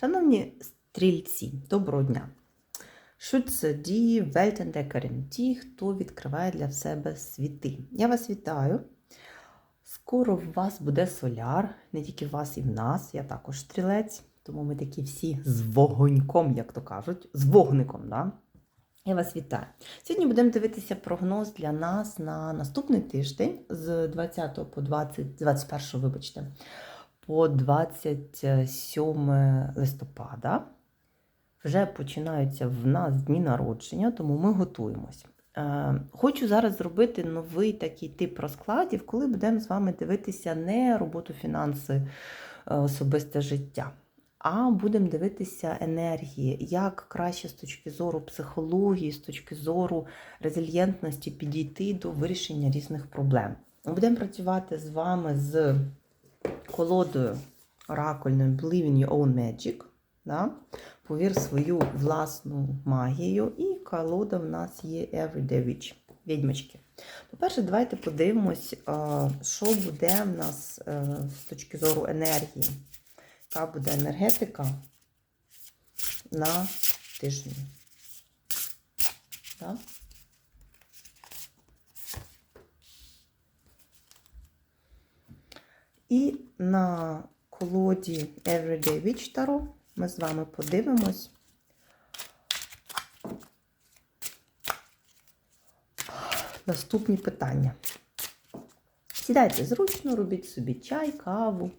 Шановні стрільці, доброго дня! Die Weltentdeckerin, ті, хто відкриває для себе світи. Я вас вітаю. Скоро в вас буде соляр, не тільки в вас і в нас. Я також стрілець, тому ми такі всі з вогоньком, як то кажуть, з вогником. Да? Я вас вітаю. Сьогодні будемо дивитися прогноз для нас на наступний тиждень з 20 по 20, 21, вибачте, по 27 листопада. Вже починаються в нас дні народження, тому ми готуємось. Е, Хочу зараз зробити новий такий тип розкладів, коли будемо з вами дивитися не роботу фінанси, е, особисте життя, а будемо дивитися енергії, як краще з точки зору психології, з точки зору резильєнтності підійти до вирішення різних проблем. Будемо працювати з вами з колодою оракульною Believe in your own magic. Да? Повір свою власну магію. І колода в нас є Everyday Witch, відьмочки. По-перше, давайте подивимось, що буде в нас е, з точки зору енергії. Яка буде енергетика на тижні. Да? І на колоді Everyday Witch Tarot ми з вами подивимось. Наступні питання. Сідайте зручно, робіть собі чай, каву.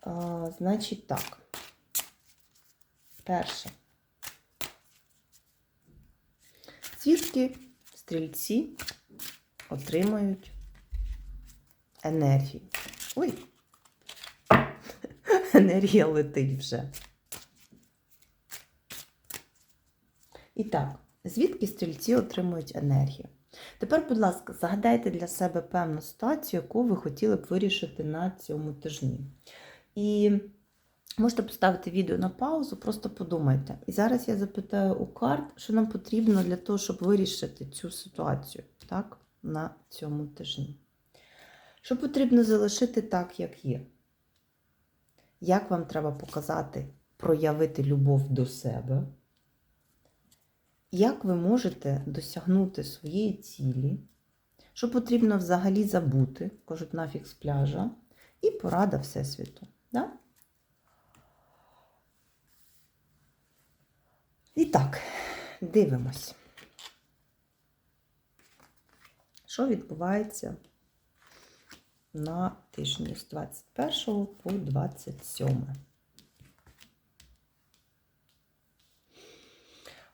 А, Значить так. Перше. Звідки стрільці отримають енергію? Ой, енергія летить вже. І так, звідки стрільці отримують енергію? Тепер, будь ласка, загадайте для себе певну ситуацію, яку ви хотіли б вирішити на цьому тижні. І можете поставити відео на паузу, просто подумайте. І зараз я запитаю у карт, що нам потрібно для того, щоб вирішити цю ситуацію так, на цьому тижні. Що потрібно залишити так, як є? Як вам треба показати, проявити любов до себе? Як ви можете досягнути своєї цілі? Що потрібно взагалі забути, кажуть нафіг з пляжа, і порада Всесвіту. Да? І так, дивимось, що відбувається на тижні з 21 по 27.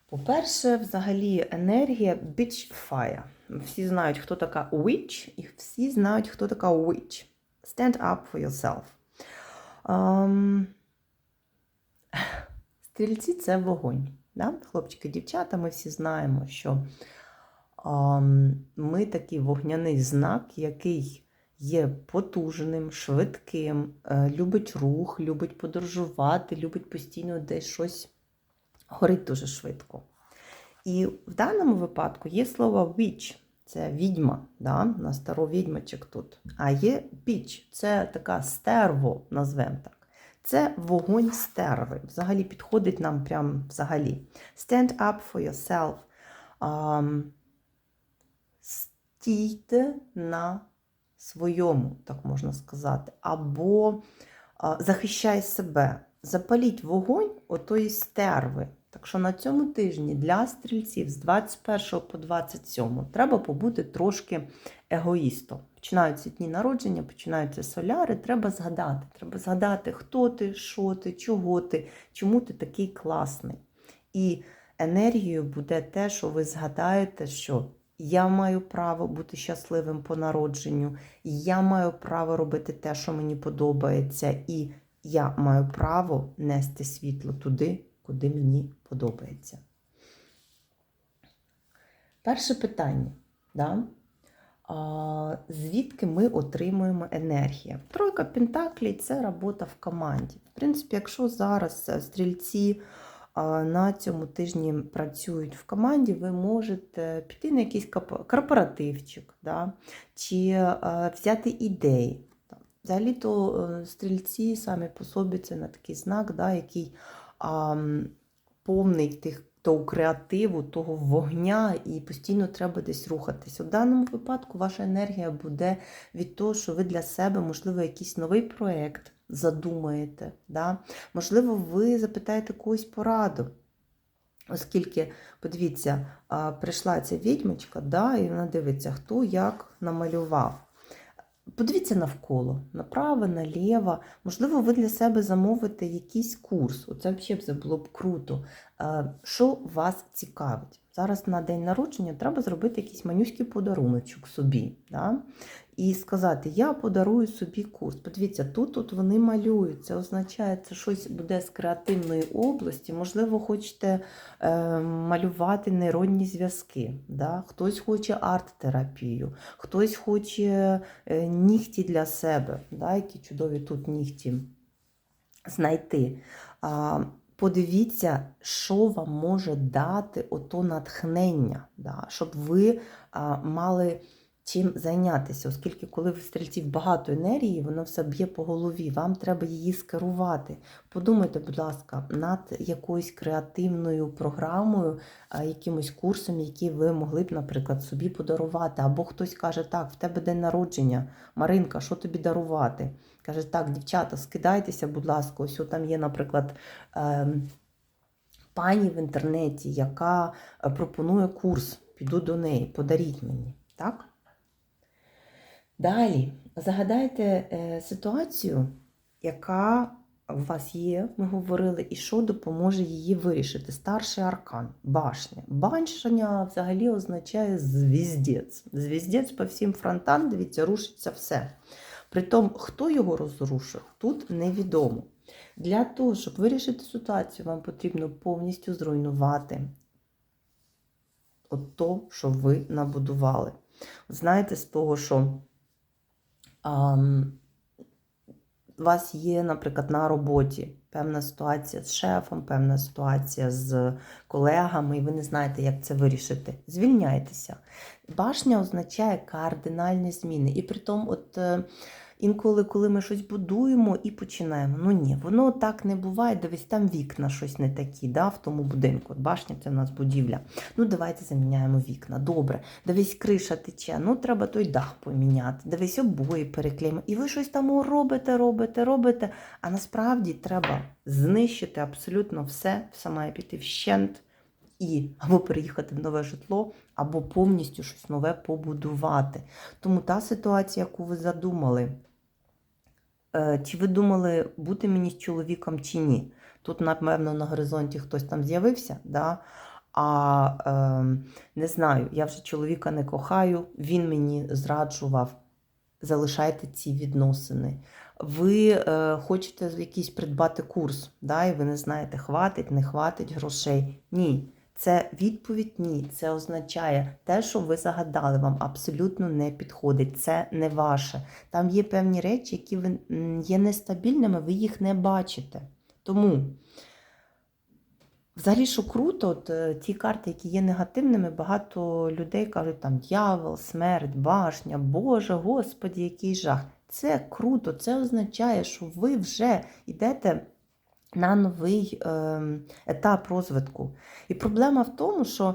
По-перше, взагалі енергія Beach Fire. Всі знають, хто така witch, і всі знають, хто така witch. Stand up for yourself. Um, стрільці це вогонь. Да? Хлопчики, дівчата, ми всі знаємо, що um, ми такий вогняний знак, який є потужним, швидким, е, любить рух, любить подорожувати, любить постійно десь щось горить дуже швидко. І в даному випадку є слово witch, це відьма, да? на старо відьмачок тут. А є біч, це така стерво, назвемо так. Це вогонь стерви. Взагалі підходить нам прям взагалі. Stand up for yourself. Um, стійте на своєму, так можна сказати, або захищай себе. Запаліть вогонь отої стерви. Так що на цьому тижні для стрільців з 21 по 27 треба побути трошки егоїстом. Починаються дні народження, починаються соляри. Треба згадати. Треба згадати, хто ти, що ти, чого ти, чому ти такий класний. І енергією буде те, що ви згадаєте, що я маю право бути щасливим по народженню, я маю право робити те, що мені подобається, і я маю право нести світло туди, куди мені подобається. Перше питання. Да? А, звідки ми отримуємо енергію? Тройка Пентаклей це робота в команді. В принципі, якщо зараз стрільці на цьому тижні працюють в команді, ви можете піти на якийсь корпоративчик, да? чи взяти ідеї. Взагалі-то е, стрільці самі по собі це на такий знак, да, який а, повний тих того креативу, того вогня, і постійно треба десь рухатись. У даному випадку ваша енергія буде від того, що ви для себе, можливо, якийсь новий проєкт задумаєте. Да? Можливо, ви запитаєте когось пораду. Оскільки, подивіться, прийшла ця відьмочка, да, і вона дивиться, хто як намалював. Подивіться навколо, направо, наліво. Можливо, ви для себе замовите якийсь курс. Оце взагалі було б круто. Що вас цікавить? Зараз на день народження треба зробити якийсь манюський подаруночок собі. Да? І сказати, я подарую собі курс. Подивіться, тут от вони малюють. Це означає, це щось буде з креативної області. Можливо, хочете е, малювати нейронні зв'язки. Да? Хтось хоче арт-терапію, хтось хоче е, нігті для себе, да? які чудові тут нігті знайти. А, Подивіться, що вам може дати ото натхнення, да? щоб ви а, мали чим зайнятися, оскільки, коли в стрільців багато енергії, воно все б'є по голові, вам треба її скерувати. Подумайте, будь ласка, над якоюсь креативною програмою, а, якимось курсом, який ви могли б, наприклад, собі подарувати. Або хтось каже, так, в тебе день народження, Маринка, що тобі дарувати? Каже, так, дівчата, скидайтеся, будь ласка, ось там є, наприклад, ем, пані в інтернеті, яка е, пропонує курс. Піду до неї, подаріть мені. Так? Далі загадайте е, ситуацію, яка у вас є, ми говорили, і що допоможе її вирішити. Старший аркан, башня. Башня взагалі означає звіздець. Звіздець по всім фронтам, дивіться, рушиться все. Притом, хто його розрушив, тут невідомо. Для того, щоб вирішити ситуацію, вам потрібно повністю зруйнувати от то, що ви набудували. Знаєте, з того, що а, у вас є, наприклад, на роботі певна ситуація з шефом, певна ситуація з колегами, і ви не знаєте, як це вирішити. Звільняйтеся. Башня означає кардинальні зміни. І при тому, от. Інколи, коли ми щось будуємо і починаємо. Ну ні, воно так не буває, дивись, там вікна щось не такі, да, в тому будинку. Башня це в нас будівля. Ну, давайте заміняємо вікна. Добре, дивись, криша тече, ну треба той дах поміняти, дивись, обої переклеїмо. І ви щось там робите, робите, робите. А насправді треба знищити абсолютно все, все має піти вщент. І або переїхати в нове житло, або повністю щось нове побудувати. Тому та ситуація, яку ви задумали, е, чи ви думали бути мені з чоловіком чи ні? Тут, напевно, на горизонті хтось там з'явився, да? а е, не знаю, я вже чоловіка не кохаю, він мені зраджував. Залишайте ці відносини. Ви е, хочете якийсь придбати курс, да, і ви не знаєте, хватить, не хватить грошей. Ні. Це відповідь ні. Це означає те, що ви загадали, вам абсолютно не підходить. Це не ваше. Там є певні речі, які ви, є нестабільними, ви їх не бачите. Тому, взагалі, що круто, от, е, ті карти, які є негативними, багато людей кажуть, там дьявол, смерть, башня, Боже, Господі, який жах. Це круто, це означає, що ви вже йдете на новий е, етап розвитку. І проблема в тому, що е,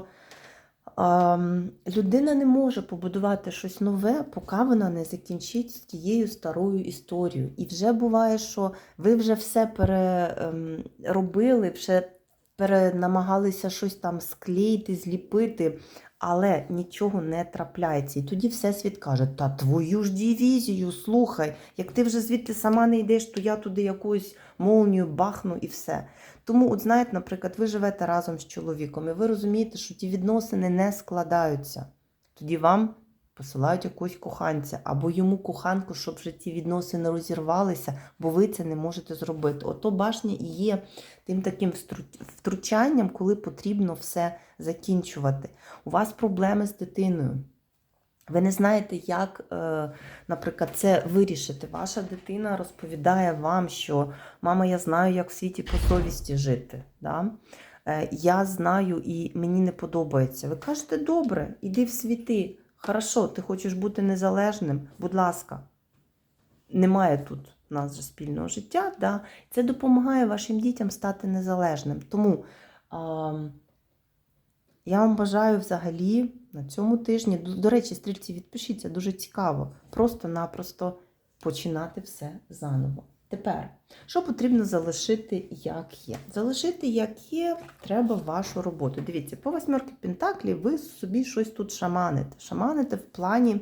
людина не може побудувати щось нове, поки вона не закінчить з тією старою історією. І вже буває, що ви вже все переробили, вже перенамагалися щось там склеїти, зліпити. Але нічого не трапляється. І тоді Всесвіт каже: та твою ж дивізію, слухай, як ти вже звідти сама не йдеш, то я туди якусь молнію бахну і все. Тому, от знаєте, наприклад, ви живете разом з чоловіком, і ви розумієте, що ті відносини не складаються. Тоді вам посилають якогось коханця, або йому коханку, щоб вже ті відносини розірвалися, бо ви це не можете зробити. Ото башня і є тим таким втручанням, коли потрібно все закінчувати. У вас проблеми з дитиною. Ви не знаєте, як, е, наприклад, це вирішити. Ваша дитина розповідає вам, що мама, я знаю, як в світі по совісті жити. Да? Е, Я знаю і мені не подобається. Ви кажете, добре, іди в світи. Хорошо, ти хочеш бути незалежним, будь ласка. немає тут у нас вже спільного життя. Да? Це допомагає вашим дітям стати незалежним. Тому а, я вам бажаю взагалі на цьому тижні, до, до речі, стрільці, відпишіться, дуже цікаво. Просто-напросто починати все заново. Тепер, що потрібно залишити як є? Залишити як є, треба вашу роботу. Дивіться, по восьмерки Пентаклів ви собі щось тут шаманите. Шаманите в плані.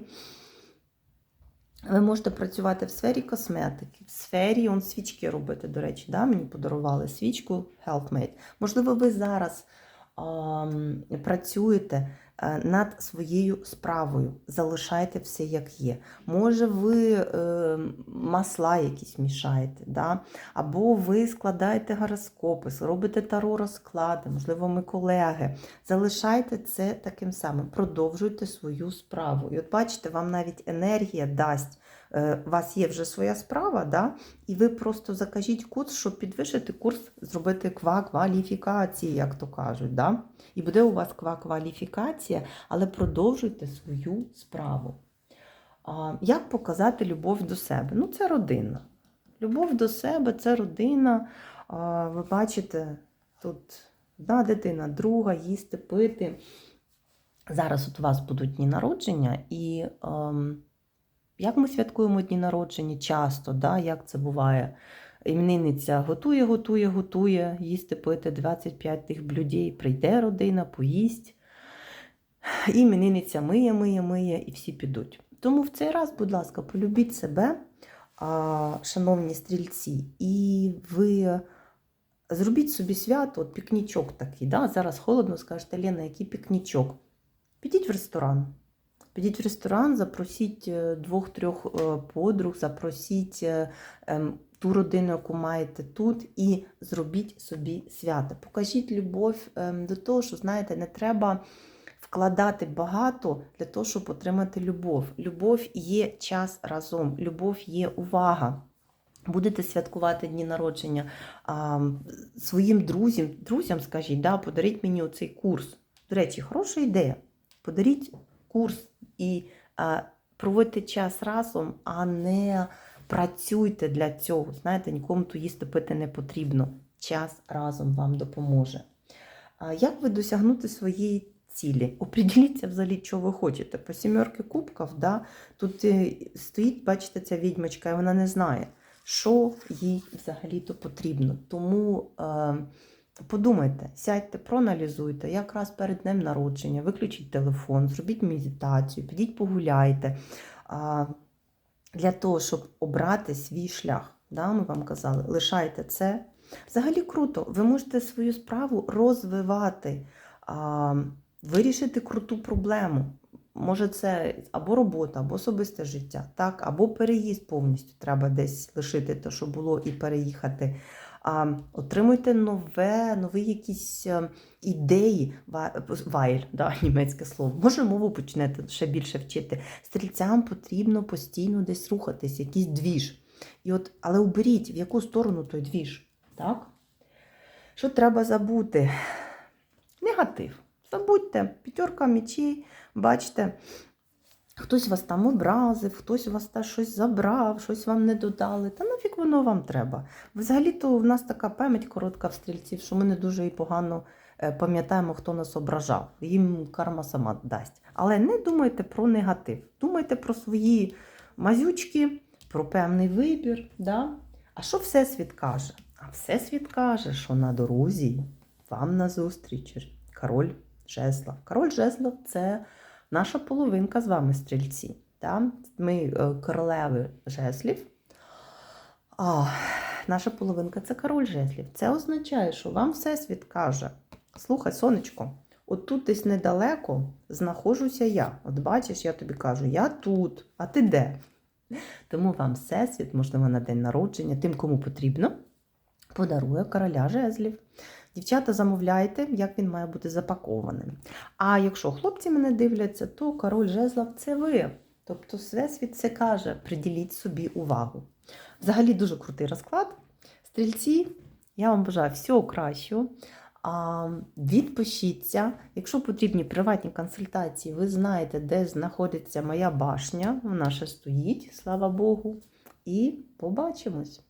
Ви можете працювати в сфері косметики, в сфері он, свічки робити, до речі, да? мені подарували свічку Healthmate. Можливо, ви зараз ем, працюєте над своєю справою, залишайте все як є. Може, ви е, масла якісь мішаєте, да? або ви складаєте гороскопи, робите таро розклади, можливо, ми колеги. Залишайте це таким самим, продовжуйте свою справу. І от бачите, вам навіть енергія дасть. Е, У вас є вже своя справа, да? і ви просто закажіть курс, щоб підвищити курс, зробити ква-кваліфікації, як то кажуть. Да? І буде у вас ква-кваліфікація, але продовжуйте свою справу. А, Як показати любов до себе? Ну, це родина. Любов до себе це родина. А, Ви бачите, тут одна дитина, друга, їсти, пити. Зараз от у вас будуть дні народження, і ем, як ми святкуємо дні народження часто, да, як це буває? Іменинниця готує, готує, готує, їсти, пити 25 тих блюдей, прийде родина, поїсть. І іменинниця миє, миє, миє, і всі підуть. Тому в цей раз, будь ласка, полюбіть себе, шановні стрільці, і ви зробіть собі свято, от пікнічок такий. Да? Зараз холодно, скажете, Лена, який пікнічок? Підіть в ресторан. Підіть в ресторан, запросіть е, двох-трьох е, подруг, запросіть е, ем, ту родину, яку маєте тут, і зробіть собі свято. Покажіть любов ем, до того, що, знаєте, не треба вкладати багато для того, щоб отримати любов. Любов є час разом, любов є увага. Будете святкувати дні народження а, своїм друзям, друзям скажіть, да, подаріть мені оцей курс. До речі, хороша ідея. Подаріть курс і проводьте час разом, а не працюйте для цього. Знаєте, нікому то їсти пити не потрібно. Час разом вам допоможе. Як ви досягнути своєї цілі? Оприділіться взагалі, що ви хочете. По сімерки кубків, да, тут е, стоїть, бачите, ця відьмачка, і вона не знає, що їй взагалі-то потрібно. Тому. Е, Подумайте, сядьте, проаналізуйте, якраз перед днем народження, виключіть телефон, зробіть медитацію, підіть погуляйте. Для того, щоб обрати свій шлях. Да, Ми вам казали, лишайте це. Взагалі круто, ви можете свою справу розвивати, вирішити круту проблему. Може, це або робота, або особисте життя, так, або переїзд повністю треба десь лишити те, що було, і переїхати а, отримуйте нове, нові якісь е, ідеї, вайль, да, німецьке слово. Може, мову почнете ще більше вчити. Стрільцям потрібно постійно десь рухатись, якийсь двіж. І от, Але оберіть, в яку сторону той двіж. Так? Що треба забути? Негатив. Забудьте, п'ятерка мечей, бачите, Хтось вас там образив, хтось у вас там щось забрав, щось вам не додали. Та нафіг воно вам треба. Взагалі-то в нас така пам'ять коротка в стрільців, що ми не дуже і погано е, пам'ятаємо, хто нас ображав. Їм карма сама дасть. Але не думайте про негатив. Думайте про свої мазючки, про певний вибір. Да? А що Всесвіт каже? А Всесвіт каже, що на дорозі вам назустріч король жезлов. Король жезлов – це наша половинка з вами стрільці. Да? Ми е, королеви жезлів. А, наша половинка це король жезлів. Це означає, що вам Всесвіт каже: слухай, сонечко, от тут десь недалеко знаходжуся я. От бачиш, я тобі кажу, я тут, а ти де? Тому вам Всесвіт, можливо, на день народження, тим, кому потрібно, подарує короля жезлів. Дівчата, замовляйте, як він має бути запакованим. А якщо хлопці мене дивляться, то король жезлов це ви. Тобто, Всесвіт це каже, приділіть собі увагу. Взагалі дуже крутий розклад. Стрільці, я вам бажаю всього кращого. Відпишіться. Якщо потрібні приватні консультації, ви знаєте, де знаходиться моя башня. Вона ще стоїть, слава Богу. і побачимось!